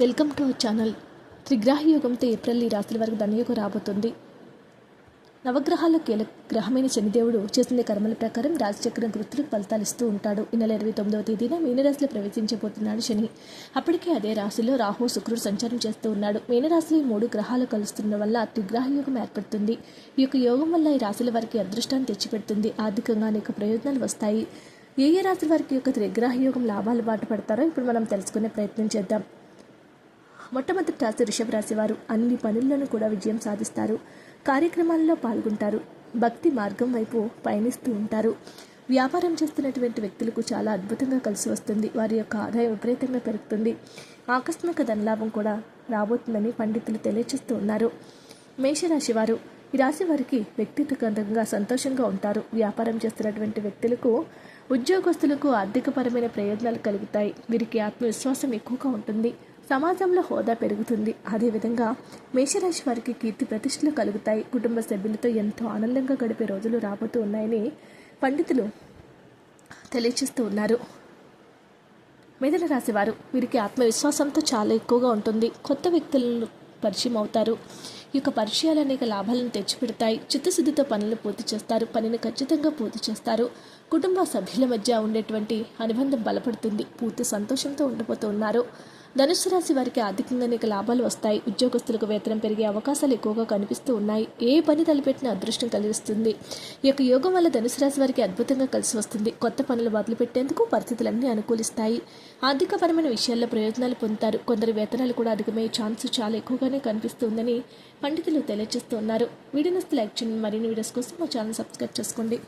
Welcome to our channel. త్రిగ్రాహి యోగంతో April ఈ రాశుల వరకు ధనయోగం రాబోతుంది. నవగ్రహాల కీలక గ్రహమైన శనిదేవుడు చేసిన కర్మల ప్రకారం రాశిచక్రం గుర్తులకు ఫలితాలు ఇస్తూ ఉంటాడు. ఈ నెల ఇరవై తొమ్మిదవ తేదీన మీనరాశిలో ప్రవేశించబోతున్నాడు శని. అప్పటికే అదే రాశిలో రాహు శుక్రుడు సంచారం చేస్తూ ఉన్నాడు. మీనరాశిలో ఈ మూడు గ్రహాలు కలుస్తున్న వల్ల త్రిగ్రహ యోగం ఏర్పడుతుంది. ఈ యొక్క యోగం వల్ల ఈ రాశుల వారికి అదృష్టాన్ని తెచ్చిపెడుతుంది. ఆర్థికంగా అనేక ప్రయోజనాలు వస్తాయి. ఏ ఏ రాశుల వారికి యొక్క త్రిగ్రహ యోగం లాభాలు బాటపడతారో ఇప్పుడు మనం తెలుసుకునే ప్రయత్నం చేద్దాం. మొట్టమొదటి రాశి రిషభ రాశి వారు అన్ని పనుల్లోనూ కూడా విజయం సాధిస్తారు. కార్యక్రమాల్లో పాల్గొంటారు. భక్తి మార్గం వైపు పయనిస్తూ ఉంటారు. వ్యాపారం చేస్తున్నటువంటి వ్యక్తులకు చాలా అద్భుతంగా కలిసి వస్తుంది. వారి యొక్క ఆదాయం విపరీతంగా పెరుగుతుంది. ఆకస్మిక ధనలాభం కూడా రాబోతుందని పండితులు తెలియచేస్తూ ఉన్నారు. మేషరాశి వారు ఈ రాశి వారికి వ్యక్తిగతంగా సంతోషంగా ఉంటారు. వ్యాపారం చేస్తున్నటువంటి వ్యక్తులకు ఉద్యోగస్తులకు ఆర్థికపరమైన ప్రయోజనాలు కలుగుతాయి. వీరికి ఆత్మవిశ్వాసం ఎక్కువగా ఉంటుంది. సమాజంలో హోదా పెరుగుతుంది. అదేవిధంగా మేషరాశి వారికి కీర్తి ప్రతిష్టలు కలుగుతాయి. కుటుంబ సభ్యులతో ఎంతో ఆనందంగా గడిపే రోజులు రాబోతూ ఉన్నాయని పండితులు తెలియచేస్తూ ఉన్నారు. మిథున రాశి వారు వీరికి ఆత్మవిశ్వాసంతో చాలా ఎక్కువగా ఉంటుంది. కొత్త వ్యక్తులను పరిచయం అవుతారు. ఈ యొక్క పరిచయాలు అనేక లాభాలను తెచ్చిపెడతాయి. చిత్తశుద్ధితో పనులు పూర్తి చేస్తారు. పనిని ఖచ్చితంగా పూర్తి చేస్తారు. కుటుంబ సభ్యుల మధ్య ఉండేటువంటి అనుబంధం బలపడుతుంది. పూర్తి సంతోషంతో ఉండిపోతూ ఉన్నారు. ధనుసు రాశి వారికి ఆర్థికంగా అనేక లాభాలు వస్తాయి. ఉద్యోగస్తులకు వేతనం పెరిగే అవకాశాలు ఎక్కువగా కనిపిస్తూ ఉన్నాయి. ఏ పని తలపెట్టిన అదృష్టం కలిగిస్తుంది. ఈ యొక్క యోగం వల్ల ధనుసు రాశి వారికి అద్భుతంగా కలిసి వస్తుంది. కొత్త పనులు మొదలుపెట్టేందుకు పరిస్థితులన్నీ అనుకూలిస్తాయి. ఆర్థికపరమైన విషయాల్లో ప్రయోజనాలు పొందుతారు. కొందరు వేతనాలు కూడా అధికమయ్యే ఛాన్స్ చాలా ఎక్కువగానే కనిపిస్తుందని పండితులు తెలియజేస్తున్నారు. వీడియోస్ లైక్ చేయండి. మరిన్ని వీడియోస్ కోసం మా ఛానల్ సబ్స్క్రైబ్ చేసుకోండి.